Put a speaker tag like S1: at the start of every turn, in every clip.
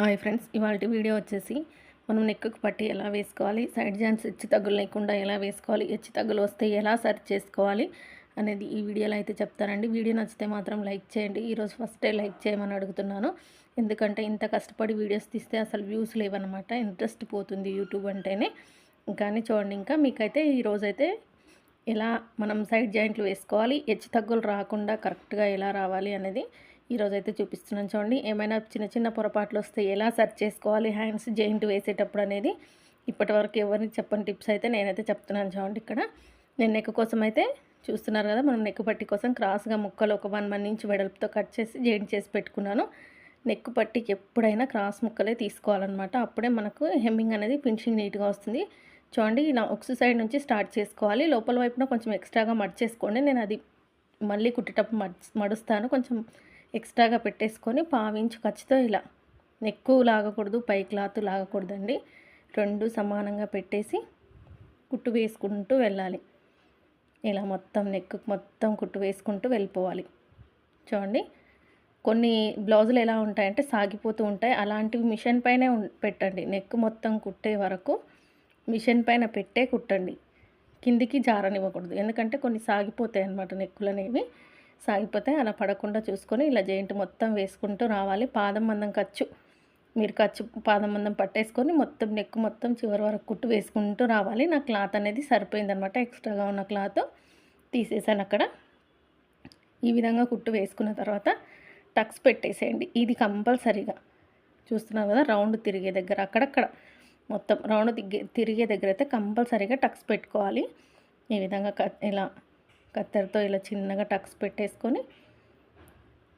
S1: Hi friends ఇవాళ video వచ్చేసి మనం నెక్కుకు పట్టి ఎలా వేసుకోవాలి సైడ్ జాయింట్స్ హెచ్చు తగ్గులు లేకుండా ఎలా వేసుకోవాలి హెచ్చు తగ్గులు వస్తే ఎలా సర్చ్ చేసుకోవాలి అనేది ఈ వీడియోలో అయితే చెప్తారండి వీడియో నచ్చితే మాత్రం లైక్ చేయండి. ఈరోజు ఫస్టే లైక్ చేయమని అడుగుతున్నాను. ఎందుకంటే ఇంత కష్టపడి వీడియోస్ తీస్తే అసలు వ్యూస్ లేవన్నమాట ఇంట్రెస్ట్ పోతుంది యూట్యూబ్ అంటేనే. కానీ చూడండి ఇంకా మీకైతే ఈరోజైతే ఎలా మనం సైడ్ జాయింట్లు వేసుకోవాలి హెచ్చు తగ్గులు రాకుండా కరెక్ట్గా ఎలా రావాలి అనేది ఈరోజు అయితే చూపిస్తున్నాను చూడండి. ఏమైనా చిన్న చిన్న పొరపాట్లు వస్తే ఎలా సెర్చ్ చేసుకోవాలి? హ్యాండ్స్ జాయింట్ వేసేటప్పుడు అనేది ఇప్పటి వరకు చెప్పని టిప్స్ అయితే నేనైతే చెప్తున్నాను చూడండి ఇక్కడ. నేను నెక్ కోసం అయితే చూస్తున్నారు కదా మనం నెక్ పట్టి కోసం క్రాస్గా ముక్కలు ఒక వన్ వన్ ఇంచ్ వెడల్పుతో కట్ చేసి జాయింట్ చేసి పెట్టుకున్నాను. నెక్ పట్టికి ఎప్పుడైనా క్రాస్ ముక్కలే తీసుకోవాలన్నమాట. అప్పుడే మనకు హెమ్మింగ్ అనేది ఫినిషింగ్ నీట్గా వస్తుంది. చూడండి నా ఒక్స్ సైడ్ నుంచి స్టార్ట్ చేసుకోవాలి. లోపల వైపున కొంచెం ఎక్స్ట్రాగా మడిచేసుకోండి నేను అది మళ్ళీ కుట్టేటప్పుడు మడ్ మడుస్తాను. కొంచెం ఎక్స్ట్రాగా పెట్టేసుకొని పావించు ఖర్చుతో ఇలా ఎక్కువ లాగకూడదు పై క్లాత్ లాగకూడదండి. రెండు సమానంగా పెట్టేసి కుట్టు వేసుకుంటూ వెళ్ళాలి. ఇలా మొత్తం నెక్ మొత్తం కుట్టు వేసుకుంటూ వెళ్ళిపోవాలి. చూడండి కొన్ని బ్లౌజులు ఎలా ఉంటాయంటే సాగిపోతూ ఉంటాయి. అలాంటివి మిషన్ పైనే పెట్టండి. నెక్ మొత్తం కుట్టే వరకు మిషన్ పైన పెట్టే కుట్టండి. కిందికి జారనివ్వకూడదు. ఎందుకంటే కొన్ని సాగిపోతాయి అన్నమాట నెక్కులు అనేవి సాగిపోతే అలా పడకుండా చూసుకొని ఇలా జెయింట్ మొత్తం వేసుకుంటూ రావాలి. పాదం మందం ఖర్చు మీరు ఖర్చు పాదం మందం పట్టేసుకొని మొత్తం నెక్ మొత్తం చివరి వరకు కుట్టు వేసుకుంటూ రావాలి. నా క్లాత్ అనేది సరిపోయిందనమాట. ఎక్స్ట్రాగా ఉన్న క్లాత్ తీసేసాను అక్కడ. ఈ విధంగా కుట్టు వేసుకున్న తర్వాత టక్స్ పెట్టేసేయండి. ఇది కంపల్సరీగా. చూస్తున్నారు కదా రౌండ్ తిరిగే దగ్గర అక్కడక్కడ మొత్తం రౌండ్ తిరిగే దగ్గర అయితే కంపల్సరీగా టక్స్ పెట్టుకోవాలి. ఈ విధంగా ఇలా కత్తెరతో ఇలా చిన్నగా టక్స్ పెట్టేసుకొని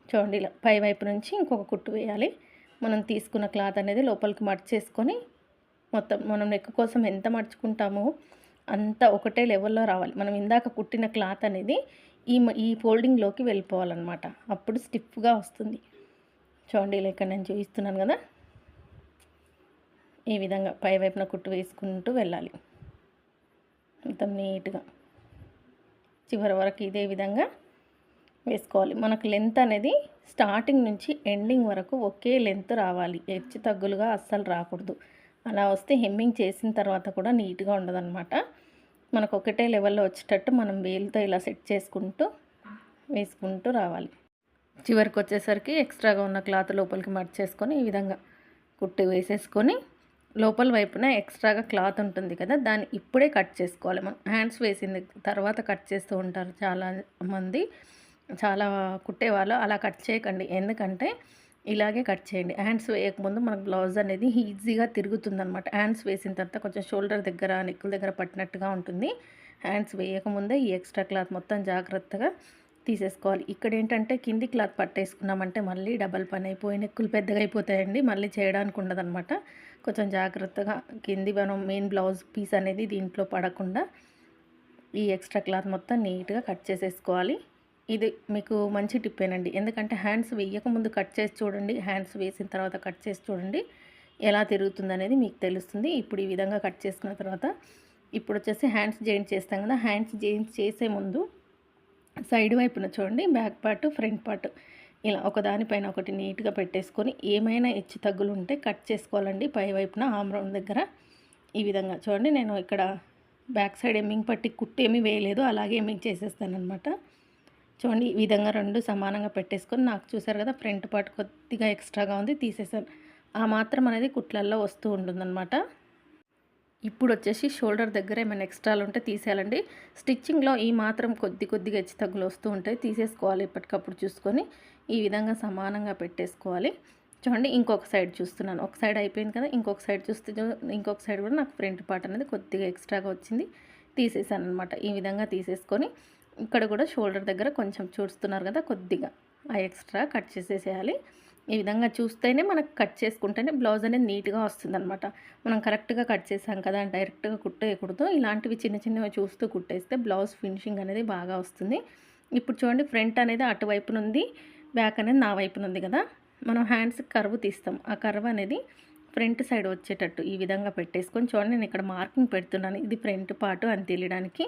S1: చూడండి ఇలా పై వైపు నుంచి ఇంకొక కుట్టు వేయాలి. మనం తీసుకున్న క్లాత్ అనేది లోపలికి మడిచేసుకొని మొత్తం మనం నెక్ కోసం ఎంత మడుచుకుంటామో అంత ఒకటే లెవెల్లో రావాలి. మనం ఇందాక కుట్టిన క్లాత్ అనేది ఈ ఈ ఫోల్డింగ్లోకి వెళ్ళిపోవాలన్నమాట. అప్పుడు స్టిఫ్గా వస్తుంది. చూడండి ఇక్కడ నేను చూపిస్తున్నాను కదా. ఈ విధంగా పై వైపున కుట్టు వేసుకుంటూ వెళ్ళాలి. మొత్తం నీట్గా. చివరి వరకు ఇదే విధంగా వేసుకోవాలి. మనకు లెంత్ అనేది స్టార్టింగ్ నుంచి ఎండింగ్ వరకు ఒకే లెంత్ రావాలి. హెచ్చు తగ్గులుగా అస్సలు రాకూడదు. అలా వస్తే హెమ్మింగ్ చేసిన తర్వాత కూడా నీట్గా ఉండదన్నమాట. మనకు ఒకటే లెవెల్లో వచ్చేటట్టు మనం వేలుతో ఇలా సెట్ చేసుకుంటూ వేసుకుంటూ రావాలి. చివరికి వచ్చేసరికి ఎక్స్ట్రాగా ఉన్న క్లాత్ లోపలికి మర్చేసుకొని ఈ విధంగా కుట్టి వేసేసుకొని లోపల వైపున ఎక్స్ట్రాగా క్లాత్ ఉంటుంది కదా దాన్ని ఇప్పుడే కట్ చేసుకోవాలి. మనం హ్యాండ్స్ వేసింది తర్వాత కట్ చేస్తూ ఉంటారు చాలా మంది. చాలా కుట్టేవాళ్ళు అలా కట్ చేయకండి. ఎందుకంటే ఇలాగే కట్ చేయండి. హ్యాండ్స్ వేయకముందు మనకు బ్లౌజ్ అనేది ఈజీగా తిరుగుతుంది అనమాట హ్యాండ్స్ వేసిన తర్వాత కొంచెం షోల్డర్ దగ్గర నెక్కుల దగ్గర పట్టినట్టుగా ఉంటుంది. హ్యాండ్స్ వేయకముందే ఈ ఎక్స్ట్రా క్లాత్ మొత్తం జాగ్రత్తగా తీసేసుకోవాలి. ఇక్కడ ఏంటంటే కింది క్లాత్ పట్టేసుకున్నామంటే మళ్ళీ డబల్ పని అయిపోయి నెక్కులు పెద్దగా అయిపోతాయండి. మళ్ళీ చేయడానికి ఉండదనమాట కొంచెం జాగ్రత్తగా కింది మనం మెయిన్ బ్లౌజ్ పీస్ అనేది దీంట్లో పడకుండా ఈ ఎక్స్ట్రా క్లాత్ మొత్తం నీట్గా కట్ చేసేసుకోవాలి. ఇది మీకు మంచి టిప్పేనండి. ఎందుకంటే హ్యాండ్స్ వేయకముందు కట్ చేసి చూడండి. హ్యాండ్స్ వేసిన తర్వాత కట్ చేసి చూడండి. ఎలా తిరుగుతుంది అనేది మీకు తెలుస్తుంది. ఇప్పుడు ఈ విధంగా కట్ చేసుకున్న తర్వాత ఇప్పుడు వచ్చేసి హ్యాండ్స్ జాయింట్ చేస్తాం కదా. హ్యాండ్స్ జాయింట్ చేసే ముందు సైడ్ వైపున చూడండి బ్యాక్ పార్ట్ ఫ్రంట్ పార్ట్. ఇలా ఒకదానిపైన ఒకటి నీట్గా పెట్టేసుకొని ఏమైనా హెచ్చు తగ్గులు ఉంటే కట్ చేసుకోవాలండి. పై వైపున ఆమ్రౌండ్ దగ్గర. ఈ విధంగా చూడండి నేను ఇక్కడ బ్యాక్ సైడ్ ఎమ్మింగ్ పట్టి కుట్టు ఏమీ వేయలేదు అలాగే ఎమ్మింగ్ చేసేస్తానమాట చూడండి ఈ విధంగా రెండు సమానంగా పెట్టేసుకొని నాకు చూసారు కదా ఫ్రంట్ పార్ట్ కొద్దిగా ఎక్స్ట్రాగా ఉంది తీసేసాను. ఆ మాత్రం అనేది కుట్లల్లో వస్తూ ఉంటుందన్నమాట. ఇప్పుడు వచ్చేసి షోల్డర్ దగ్గర ఏమైనా ఎక్స్ట్రాలు ఉంటే తీసేయాలండి. స్టిచ్చింగ్లో ఈ మాత్రం కొద్ది కొద్దిగా హెచ్చు తగ్గులు వస్తూ ఉంటాయి. తీసేసుకోవాలి ఎప్పటికప్పుడు చూసుకొని. ఈ విధంగా సమానంగా పెట్టేసుకోవాలి. చూడండి ఇంకొక సైడ్ చూస్తున్నాను. ఒక సైడ్ అయిపోయింది కదా ఇంకొక సైడ్ చూస్తే ఇంకొక సైడ్ కూడా నాకు ఫ్రంట్ పార్ట్ అనేది కొద్దిగా ఎక్స్ట్రాగా వచ్చింది. తీసేసాను అనమాట ఈ విధంగా తీసేసుకొని ఇక్కడ కూడా షోల్డర్ దగ్గర కొంచెం చూస్తున్నారు కదా కొద్దిగా ఆ ఎక్స్ట్రా కట్ చేసేసేయాలి. ఈ విధంగా చూస్తేనే మనకు కట్ చేసుకుంటేనే బ్లౌజ్ అనేది నీట్గా వస్తుందనమాట మనం కరెక్ట్గా కట్ చేసాం కదా డైరెక్ట్గా కుట్టేయకూడదు. ఇలాంటివి చిన్న చిన్నవి చూస్తూ కుట్టేస్తే బ్లౌజ్ ఫినిషింగ్ అనేది బాగా వస్తుంది. ఇప్పుడు చూడండి ఫ్రంట్ అనేది అటువైపు నుండి బ్యాక్ అనేది నా వైపున ఉంది కదా. మనం హ్యాండ్స్ కర్వ్ తీస్తాం. ఆ కర్వ్ అనేది ఫ్రంట్ సైడ్ వచ్చేటట్టు ఈ విధంగా పెట్టేసుకొని చూడండి నేను ఇక్కడ మార్కింగ్ పెడుతున్నాను. ఇది ఫ్రంట్ పార్ట్ అని తెలియడానికి.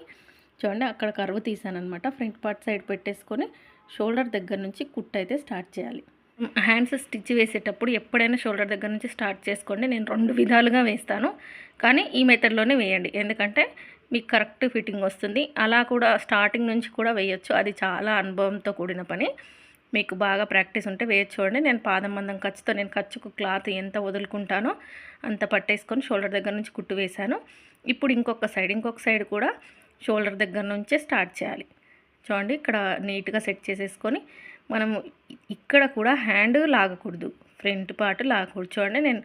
S1: చూడండి అక్కడ కర్వ్ తీసాను అనమాట ఫ్రంట్ పార్ట్ సైడ్ పెట్టేసుకొని షోల్డర్ దగ్గర నుంచి కుట్ అయితే స్టార్ట్ చేయాలి. హ్యాండ్స్ స్టిచ్ వేసేటప్పుడు ఎప్పుడైనా షోల్డర్ దగ్గర నుంచి స్టార్ట్ చేసుకోండి. నేను రెండు విధాలుగా వేస్తాను. కానీ ఈ మెథడ్లోనే వేయండి. ఎందుకంటే మీకు కరెక్ట్ ఫిట్టింగ్ వస్తుంది. అలా కూడా స్టార్టింగ్ నుంచి కూడా వేయొచ్చు. అది చాలా అనుభవంతో కూడిన పని. మీకు బాగా ప్రాక్టీస్ ఉంటే వేయచ్చు చూడండి నేను పాదం మందం ఖర్చుతో నేను ఖర్చుకు క్లాత్ ఎంత వదులుకుంటానో అంత పట్టేసుకొని షోల్డర్ దగ్గర నుంచి కుట్టు వేశాను. ఇప్పుడు ఇంకొక సైడ్ ఇంకొక సైడ్ కూడా షోల్డర్ దగ్గర నుంచే స్టార్ట్ చేయాలి. చూడండి ఇక్కడ నీట్గా సెట్ చేసేసుకొని మనము ఇక్కడ కూడా హ్యాండ్ లాగకూడదు. ఫ్రంట్ పార్ట్ లాగకూడదు. చూడండి నేను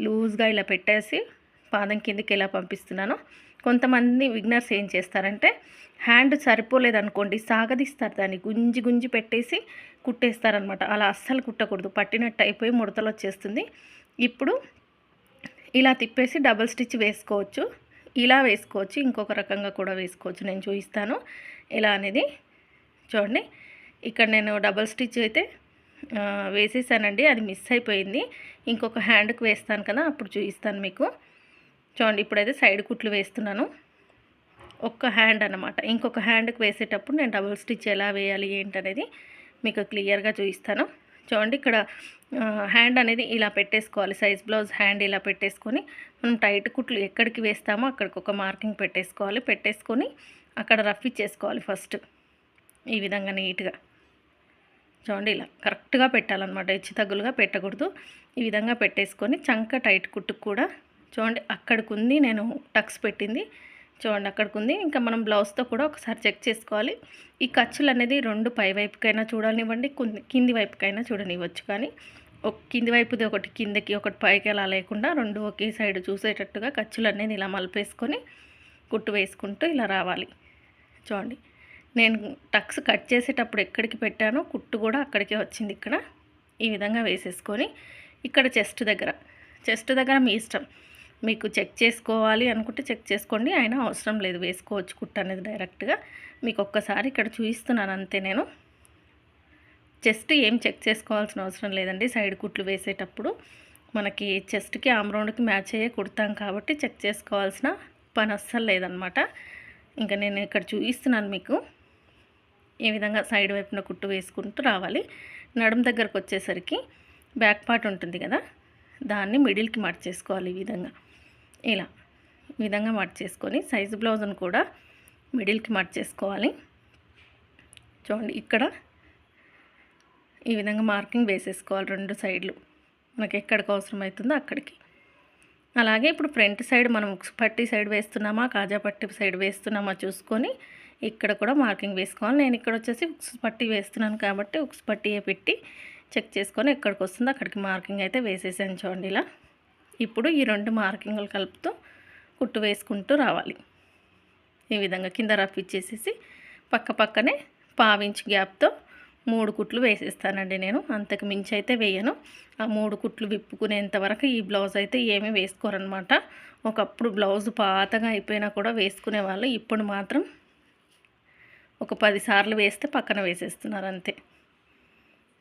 S1: లూజ్గా ఇలా పెట్టేసి పాదం కిందకి ఎలా పంపిస్తున్నానో. కొంతమంది విగ్నర్స్ ఏం చేస్తారంటే హ్యాండ్ సరిపోలేదనుకోండి సాగదీస్తారు దాన్ని. గుంజి గుంజి పెట్టేసి కుట్టేస్తారనమాట. అలా అస్సలు కుట్టకూడదు. పట్టినట్టు అయిపోయి ముడతలు వచ్చేస్తుంది. ఇప్పుడు ఇలా తిప్పేసి డబల్ స్టిచ్ వేసుకోవచ్చు. ఇలా వేసుకోవచ్చు. ఇంకొక రకంగా కూడా వేసుకోవచ్చు. నేను చూపిస్తాను. ఎలా అనేది చూడండి. ఇక్కడ నేను డబల్ స్టిచ్ అయితే వేసేసానండి. అది మిస్ అయిపోయింది. ఇంకొక హ్యాండ్కి వేస్తాను కదా అప్పుడు చూపిస్తాను మీకు. చూడండి ఇప్పుడైతే సైడ్ కుట్లు వేస్తున్నాను. ఒక్క హ్యాండ్ అన్నమాట. ఇంకొక హ్యాండ్కి వేసేటప్పుడు నేను డబుల్ స్టిచ్ ఎలా వేయాలి ఏంటనేది మీకు క్లియర్గా చూపిస్తాను. చూడండి ఇక్కడ హ్యాండ్ అనేది ఇలా పెట్టేసుకోవాలి. సైజ్ బ్లౌజ్ హ్యాండ్ ఇలా పెట్టేసుకొని మనం టైట్ కుట్లు ఎక్కడికి వేస్తామో అక్కడికి ఒక మార్కింగ్ పెట్టేసుకోవాలి. పెట్టేసుకొని అక్కడ రఫ్ ఇచ్చేసుకోవాలి ఫస్ట్. ఈ విధంగా నీట్గా. చూడండి ఇలా కరెక్ట్గా పెట్టాలన్నమాట. హెచ్చు తగ్గులుగా పెట్టకూడదు. ఈ విధంగా పెట్టేసుకొని చంక టైట్ కుట్టుకు కూడా చూడండి అక్కడికి ఉంది నేను టక్స్ పెట్టింది. చూడండి అక్కడికి ఉంది ఇంకా మనం బ్లౌజ్తో కూడా ఒకసారి చెక్ చేసుకోవాలి. ఈ ఖర్చులు అనేది రెండు పై వైపుకైనా చూడనివ్వండి కింది- కింది వైపుకైనా చూడనివ్వచ్చు. కానీ ఒక కింది వైపుది ఒకటి కిందకి ఒకటి పైకి అలా లేకుండా రెండు ఒకే సైడ్ చూసేటట్టుగా ఖర్చులు అనేది ఇలా మలిపేసుకొని కుట్టు వేసుకుంటూ ఇలా రావాలి. చూడండి. నేను టక్స్ కట్ చేసేటప్పుడు ఎక్కడికి పెట్టానో కుట్టు కూడా అక్కడికే వచ్చింది ఇక్కడ. ఈ విధంగా వేసేసుకొని ఇక్కడ చెస్ట్ దగ్గర. చెస్ట్ దగ్గర మీ ఇష్టం. మీకు చెక్ చేసుకోవాలి అనుకుంటే చెక్ చేసుకోండి. అయినా అవసరం లేదు. వేసుకోవచ్చు కుట్టు అనేది డైరెక్ట్గా. మీకు ఒక్కసారి ఇక్కడ చూపిస్తున్నాను అంతే నేను. చెస్ట్ ఏం చెక్ చేసుకోవాల్సిన అవసరం లేదండి. సైడ్ కుట్లు వేసేటప్పుడు మనకి చెస్ట్కి ఆమ్రౌండ్కి మ్యాచ్ అయ్యే కుడతాం కాబట్టి చెక్ చేసుకోవాల్సిన పని అస్సలు లేదనమాట. ఇంకా నేను ఇక్కడ చూపిస్తున్నాను మీకు. ఈ విధంగా సైడ్ వైపున కుట్టు వేసుకుంటూ రావాలి. నడుం దగ్గరకు వచ్చేసరికి బ్యాక్ పార్ట్ ఉంటుంది కదా దాన్ని మిడిల్కి మార్చేసుకోవాలి ఈ విధంగా. ఇలా ఈ విధంగా మార్చేసుకొని సైజు బ్లౌజ్ను కూడా మిడిల్కి మార్చేసుకోవాలి. చూడండి ఇక్కడ ఈ విధంగా మార్కింగ్ వేసేసుకోవాలి రెండు సైడ్లు. మనకి ఎక్కడికి అవసరమవుతుందో అక్కడికి. అలాగే ఇప్పుడు ఫ్రంట్ సైడ్ మనం ఉక్స్ పట్టి సైడ్ వేస్తున్నామా కాజా పట్టి సైడ్ వేస్తున్నామా చూసుకొని ఇక్కడ కూడా మార్కింగ్ వేసుకోవాలి. నేను ఇక్కడ వచ్చేసి ఉక్స్ పట్టి వేస్తున్నాను కాబట్టి ఉక్స్ పట్టి పెట్టి చెక్ చేసుకొని ఎక్కడికి వస్తుందో అక్కడికి మార్కింగ్ అయితే వేసేసాను చూడండి ఇలా. ఇప్పుడు ఈ రెండు మార్కింగ్లు కలుపుతూ కుట్టు వేసుకుంటూ రావాలి. ఈ విధంగా కింద రఫ్ ఇచ్చేసేసి పక్క పక్కనే పావించి గ్యాప్తో మూడు కుట్లు వేసేస్తానండి నేను. అంతకు మించి అయితే వేయను. ఆ మూడు కుట్లు విప్పుకునేంత వరకు ఈ బ్లౌజ్ అయితే ఏమీ వేసుకోరనమాట ఒకప్పుడు బ్లౌజ్ పాతగా అయిపోయినా కూడా వేసుకునే వాళ్ళు. ఇప్పుడు మాత్రం ఒక పది సార్లు వేస్తే పక్కన వేసేస్తున్నారు అంతే.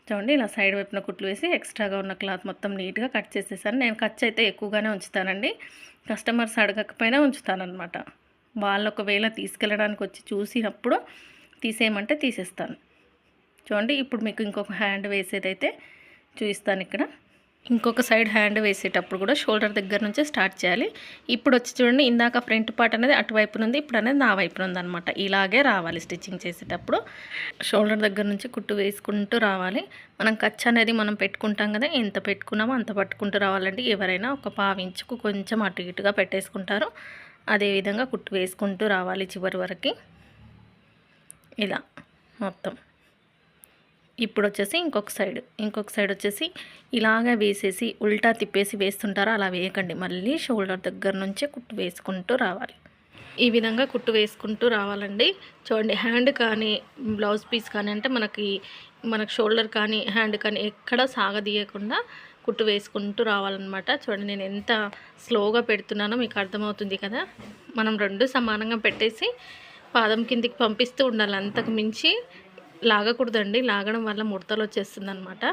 S1: చూడండి ఇలా సైడ్ వైపున కుట్లు వేసి ఎక్స్ట్రాగా ఉన్న క్లాత్ మొత్తం నీట్గా కట్ చేసేసాను. నేను ఖర్చు అయితే ఎక్కువగానే ఉంచుతానండి. కస్టమర్స్ అడగకపోయినా ఉంచుతానమాట వాళ్ళు ఒకవేళ తీసుకెళ్ళడానికి వచ్చి చూసినప్పుడు తీసేయమంటే తీసేస్తాను. చూడండి ఇప్పుడు మీకు ఇంకొక హ్యాండ్ వేసేదైతే చూపిస్తాను ఇక్కడ. ఇంకొక సైడ్ హ్యాండ్ వేసేటప్పుడు కూడా షోల్డర్ దగ్గర నుంచే స్టార్ట్ చేయాలి. ఇప్పుడు వచ్చి చూడండి ఇందాక ఫ్రంట్ పార్ట్ అనేది అటువైపు నుంది ఇప్పుడు అనేది నా వైపు ఉంది అనమాట ఇలాగే రావాలి స్టిచ్చింగ్ చేసేటప్పుడు. షోల్డర్ దగ్గర నుంచి కుట్టు వేసుకుంటూ రావాలి. మనం ఖర్చు అనేది మనం పెట్టుకుంటాం కదా ఎంత పెట్టుకున్నామో అంత పట్టుకుంటూ రావాలంటే ఎవరైనా ఒక పావించుకు కొంచెం అటు ఇటుగా పెట్టేసుకుంటారు. అదేవిధంగా కుట్టు వేసుకుంటూ రావాలి చివరి వరకు. ఇలా మొత్తం. ఇప్పుడు వచ్చేసి ఇంకొక సైడ్ ఇంకొక సైడ్ వచ్చేసి ఇలాగే వేసేసి ఉల్టా తిప్పేసి వేస్తుంటారో? అలా వేయకండి. మళ్ళీ షోల్డర్ దగ్గర నుంచే కుట్టు వేసుకుంటూ రావాలి. ఈ విధంగా కుట్టు వేసుకుంటూ రావాలండి. చూడండి హ్యాండ్ కానీ బ్లౌజ్ పీస్ కానీ అంటే మనకి మనకు షోల్డర్ కానీ హ్యాండ్ కానీ ఎక్కడ సాగదీయకుండా కుట్టు వేసుకుంటూ రావాలన్నమాట. చూడండి నేను ఎంత స్లోగా పెడుతున్నానో మీకు అర్థమవుతుంది కదా? మనం రెండు సమానంగా పెట్టేసి పాదం కిందికి పంపిస్తూ ఉండాలి. అంతకు మించి లాగకూడదండి. లాగడం వల్ల ముడతలు వచ్చేస్తుంది అనమాట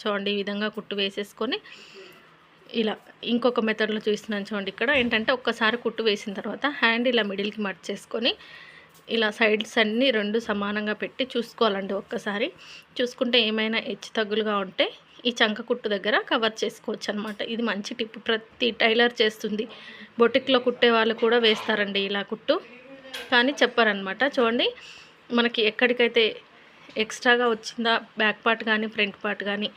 S1: చూడండి ఈ విధంగా కుట్టు వేసేసుకొని ఇలా ఇంకొక మెథడ్లో చూస్తున్నాను చూడండి ఇక్కడ. ఏంటంటే ఒక్కసారి కుట్టు వేసిన తర్వాత హ్యాండ్ ఇలా మిడిల్కి మర్చేసుకొని ఇలా సైడ్స్ అన్నీ రెండు సమానంగా పెట్టి చూసుకోవాలండి ఒక్కసారి. చూసుకుంటే ఏమైనా హెచ్చు తగ్గులుగా ఉంటే ఈ చంక కుట్టు దగ్గర కవర్ చేసుకోవచ్చు అనమాట ఇది మంచి టిప్. ప్రతి టైలర్ చేస్తుంది. బొటిక్లో కుట్టే వాళ్ళు కూడా వేస్తారండి ఇలా కుట్టు. కానీ చెప్పారనమాట చూడండి మనకి ఎక్కడికైతే ఎక్స్ట్రాగా వచ్చిందా బ్యాక్ పార్ట్ కానీ ఫ్రంట్ పార్ట్ కానీ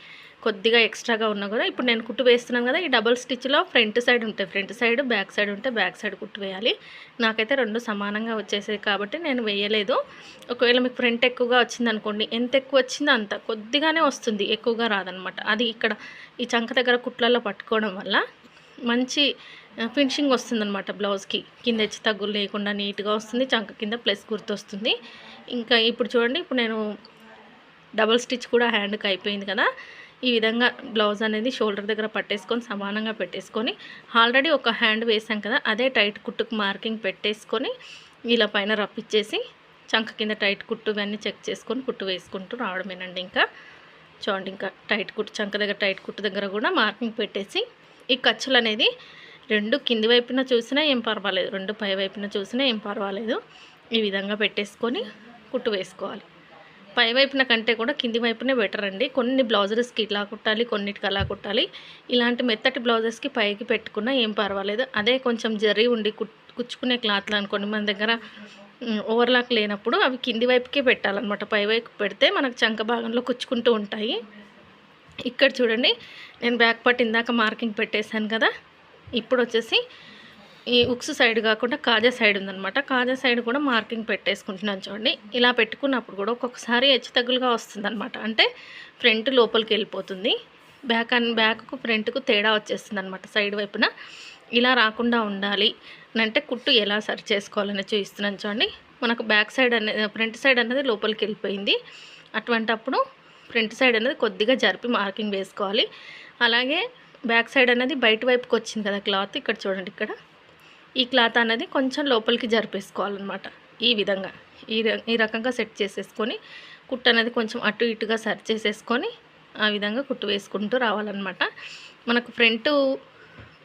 S1: కొద్దిగా ఎక్స్ట్రాగా ఉన్నా కూడా ఇప్పుడు నేను కుట్టు వేస్తున్నాను కదా ఈ డబల్ స్టిచ్లో ఫ్రంట్ సైడ్ ఉంటాయి. ఫ్రంట్ సైడ్ బ్యాక్ సైడ్ ఉంటే బ్యాక్ సైడ్ కుట్టు వేయాలి. నాకైతే రెండు సమానంగా వచ్చేసాయి కాబట్టి నేను వేయలేదు. ఒకవేళ మీకు ఫ్రంట్ ఎక్కువగా వచ్చింది అనుకోండి ఎంత ఎక్కువ వచ్చిందో అంత కొద్దిగానే వస్తుంది ఎక్కువగా రాదనమాట. అది ఇక్కడ ఈ చంక దగ్గర కుట్లలో పట్టుకోవడం వల్ల మంచి ఫినిషింగ్ వస్తుందన్నమాట బ్లౌజ్కి. కింద హెచ్చు తగ్గులు లేకుండా నీట్గా వస్తుంది చంక కింద ప్లస్ గుర్తొస్తుంది. ఇంకా ఇప్పుడు చూడండి ఇప్పుడు నేను డబల్ స్టిచ్ కూడా హ్యాండ్కి అయిపోయింది కదా. ఈ విధంగా బ్లౌజ్ అనేది షోల్డర్ దగ్గర పట్టేసుకొని సమానంగా పెట్టేసుకొని ఆల్రెడీ ఒక హ్యాండ్ వేసాం కదా అదే టైట్ కుట్టుకు మార్కింగ్ పెట్టేసుకొని ఇలా పైన రప్పిచ్చేసి చంక కింద టైట్ కుట్టు ఇవన్నీ చెక్ చేసుకొని కుట్టు వేసుకుంటూ రావడమేనండి ఇంకా. చూడండి ఇంకా టైట్ కుట్టు చంక దగ్గర టైట్ కుట్టు దగ్గర కూడా మార్కింగ్ పెట్టేసి ఈ ఖర్చులు అనేది రెండు కింది వైపున చూసినా ఏం పర్వాలేదు రెండు పై వైపున చూసినా ఏం పర్వాలేదు. ఈ విధంగా పెట్టేసుకొని కుట్టు వేసుకోవాలి. పై వైపున కంటే కూడా కింది వైపునే బెటర్ అండి. కొన్ని బ్లౌజెస్కి ఇట్లా కుట్టాలి కొన్నిటికి అలా కుట్టాలి. ఇలాంటి మెత్తటి బ్లౌజెస్కి పైకి పెట్టుకున్నా ఏం పర్వాలేదు. అదే కొంచెం జరి ఉండి కుచ్చుకునే క్లాత్లు అనుకోండి మన దగ్గర ఓవర్లాక్ లేనప్పుడు అవి కింది వైపుకే పెట్టాలన్నమాట. పై వైపు పెడితే మనకు చంక భాగంలో కుచ్చుకుంటూ ఉంటాయి. ఇక్కడ చూడండి నేను బ్యాక్ పట్ ఇందాక మార్కింగ్ పెట్టేశాను కదా ఇప్పుడు వచ్చేసి ఈ ఉక్స్ సైడ్ కాకుండా కాజా సైడ్ ఉందనమాట కాజా సైడ్ కూడా మార్కింగ్ పెట్టేసుకుంటున్నాను చూడండి. ఇలా పెట్టుకున్నప్పుడు కూడా ఒక్కొక్కసారి హెచ్చు తగ్గులుగా వస్తుంది అంటే ఫ్రంట్ లోపలికి వెళ్ళిపోతుంది. బ్యాక్ అండ్ బ్యాక్కు ఫ్రంట్కు తేడా వచ్చేస్తుంది అనమాట సైడ్ వైపున. ఇలా రాకుండా ఉండాలి. అంటే కుట్టు ఎలా సరి చేసుకోవాలని చూపిస్తున్నాను చూడండి. మనకు బ్యాక్ సైడ్ అనేది ఫ్రంట్ సైడ్ అనేది లోపలికి వెళ్ళిపోయింది. అటువంటి అప్పుడు ఫ్రంట్ సైడ్ అనేది కొద్దిగా జరిపి మార్కింగ్ వేసుకోవాలి. అలాగే బ్యాక్ సైడ్ అనేది బయట వైపుకి వచ్చింది కదా క్లాత్. ఇక్కడ చూడండి ఇక్కడ. ఈ క్లాత్ అనేది కొంచెం లోపలికి జరిపేసుకోవాలన్నమాట. ఈ విధంగా. ఈ ఈ రకంగా సెట్ చేసేసుకొని కుట్టు అనేది కొంచెం అటు ఇటుగా సరి చేసేసుకొని ఆ విధంగా కుట్టు వేసుకుంటూ రావాలన్నమాట. మనకు ఫ్రంట్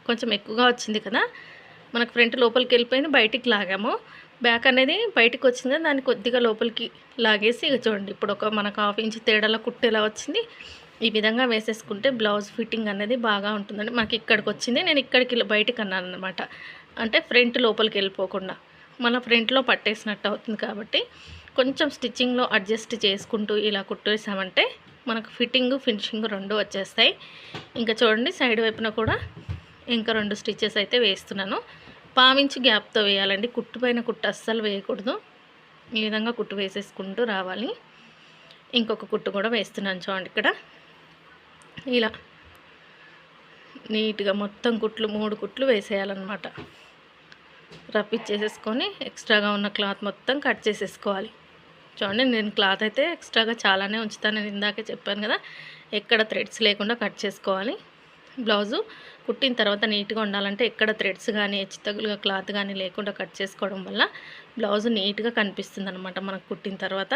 S1: కొంచెం ఎక్కువగా వచ్చింది కదా. మనకు ఫ్రంట్ లోపలికి వెళ్ళిపోయింది బయటికి లాగాము. బ్యాక్ అనేది బయటకు వచ్చింది దాన్ని కొద్దిగా లోపలికి లాగేసి ఇక చూడండి. ఇప్పుడు ఒక మనకు హాఫ్ ఇంచ్ తేడాలో కుట్టు ఎలా వచ్చింది. ఈ విధంగా వేసేసుకుంటే బ్లౌజ్ ఫిట్టింగ్ అనేది బాగా ఉంటుందండి. మనకి ఇక్కడికి వచ్చింది నేను ఇక్కడికి బయటకు అన్నాను అనమాట అంటే ఫ్రంట్ లోపలికి వెళ్ళిపోకుండా మన ఫ్రంట్లో పట్టేసినట్టు అవుతుంది కాబట్టి కొంచెం స్టిచ్చింగ్లో అడ్జస్ట్ చేసుకుంటూ ఇలా కుట్టేసామంటే మనకు ఫిట్టింగ్ ఫినిషింగ్ రెండు వచ్చేస్తాయి. ఇంకా చూడండి సైడ్ వైపున కూడా ఇంకా రెండు స్టిచ్చెస్ అయితే వేస్తున్నాను. పావించి గ్యాప్తో వేయాలండి. కుట్టు పైన కుట్టు అస్సలు వేయకూడదు. ఈ విధంగా కుట్టు వేసేసుకుంటూ రావాలి. ఇంకొక కుట్టు కూడా వేస్తున్నాను చూడండి ఇక్కడ. ఇలా నీట్గా మొత్తం కుట్లు మూడు కుట్లు వేసేయాలన్నమాట. రప్పిచ్చేసేసుకొని ఎక్స్ట్రాగా ఉన్న క్లాత్ మొత్తం కట్ చేసేసుకోవాలి. చూడండి నేను క్లాత్ అయితే ఎక్స్ట్రాగా చాలానే ఉంచుతాను. నేను ఇందాకే చెప్పాను కదా ఎక్కడ థ్రెడ్స్ లేకుండా కట్ చేసుకోవాలి. బ్లౌజు కుట్టిన తర్వాత నీట్గా ఉండాలంటే ఎక్కడ థ్రెడ్స్ కానీ హెచ్చుతగులుగా క్లాత్ కానీ లేకుండా కట్ చేసుకోవడం వల్ల బ్లౌజ్ నీట్గా కనిపిస్తుంది అనమాట మనకు కుట్టిన తర్వాత.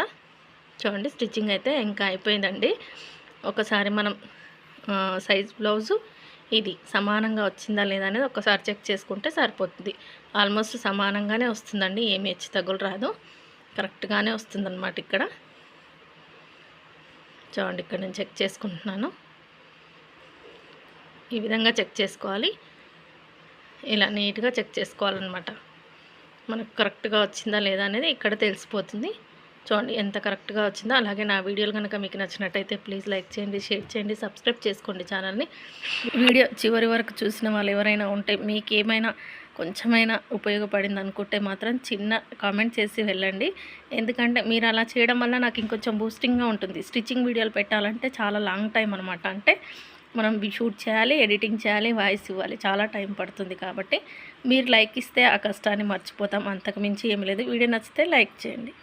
S1: చూడండి స్టిచ్చింగ్ అయితే ఇంకా అయిపోయిందండి. ఒకసారి మనం సైజ్ బ్లౌజు ఇది సమానంగా వచ్చిందా లేదా అనేది ఒకసారి చెక్ చేసుకుంటే సరిపోతుంది. ఆల్మోస్ట్ సమానంగానే వస్తుందండి ఏమి హెచ్చు తగులు రాదు. కరెక్ట్గానే వస్తుందన్నమాట ఇక్కడ. చూడండి ఇక్కడ నేను చెక్ చేసుకుంటున్నాను. ఈ విధంగా చెక్ చేసుకోవాలి. ఇలా నీట్గా చెక్ చేసుకోవాలన్నమాట. మనకు కరెక్ట్గా వచ్చిందా లేదా అనేది ఇక్కడ తెలిసిపోతుంది. చూడండి ఎంత కరెక్ట్గా వచ్చిందో. అలాగే నా వీడియోలు కనుక మీకు నచ్చినట్టయితే ప్లీజ్ లైక్ చేయండి షేర్ చేయండి సబ్స్క్రైబ్ చేసుకోండి ఛానల్ని. వీడియో చివరి వరకు చూసిన వాళ్ళు ఎవరైనా ఉంటే మీకు ఏమైనా కొంచెమైనా ఉపయోగపడింది అనుకుంటే మాత్రం చిన్న కామెంట్ చేసి వెళ్ళండి. ఎందుకంటే మీరు అలా చేయడం వల్ల నాకు ఇంకొంచెం బూస్టింగ్గా ఉంటుంది. స్టిచ్చింగ్ వీడియోలు పెట్టాలంటే చాలా లాంగ్ టైం అనమాట అంటే మనం షూట్ చేయాలి ఎడిటింగ్ చేయాలి వాయిస్ ఇవ్వాలి. చాలా టైం పడుతుంది కాబట్టి మీరు లైక్ ఇస్తే ఆ కష్టాన్ని మర్చిపోతాం. అంతకు మించి ఏమి లేదు. వీడియో నచ్చితే లైక్ చేయండి.